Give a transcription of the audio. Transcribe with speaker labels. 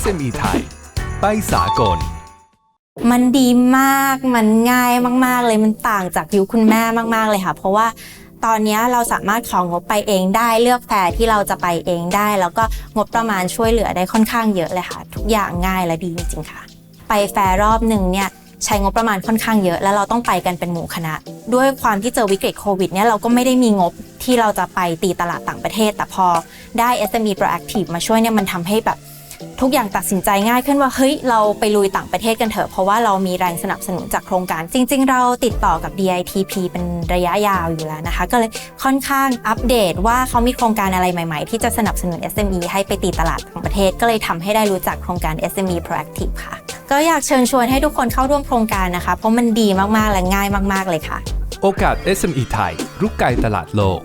Speaker 1: SME ไทย ไปสากล
Speaker 2: มันดีมาก มันง่ายมาก ๆ เลย มันต่างจากยุคคุณแม่มาก ๆ เลยค่ะ เพราะว่าตอนนี้เราสามารถของงบไปเองได้ เลือกแฟร์ที่เราจะไปเองได้ แล้วก็งบประมาณช่วยเหลือได้ค่อนข้างเยอะเลยค่ะ ทุกอย่างง่ายและดีจริงๆค่ะ ไปแฟร์รอบหนึ่งเนี่ยใช้งบประมาณค่อนข้างเยอะ แล้วเราต้องไปกันเป็นหมู่คณะ ด้วยความที่เจอวิกฤตโควิดเนี่ยเราก็ไม่ได้มีงบที่เราจะไปตีตลาดต่างประเทศ แต่พอได้ SME Proactive มาช่วยเนี่ยมันทำให้แบบ ทุกอย่างตัดสินใจง่ายขึ้นว่าเฮ้ยเราไปลุยต่างประเทศกันเถอะ เพราะว่าเรามีแรงสนับสนุนจากโครงการ จริง ๆ เราติดต่อกับ DITP เป็นระยะยาวอยู่แล้วนะคะ ก็เลยค่อนข้างอัปเดตว่าเขามีโครงการอะไรใหม่ ๆ ที่จะสนับสนุน SME ให้ไปตีตลาดต่างประเทศ ก็เลยทำให้ได้รู้จักโครงการ SME Proactive ค่ะ ก็อยากเชิญชวนให้ทุกคนเข้าร่วมโครงการนะคะ เพราะมันดีมากๆและง่ายมาก ๆเลยค่ะ
Speaker 1: โอกาส SME ไทยรุกไกลตลาดโลก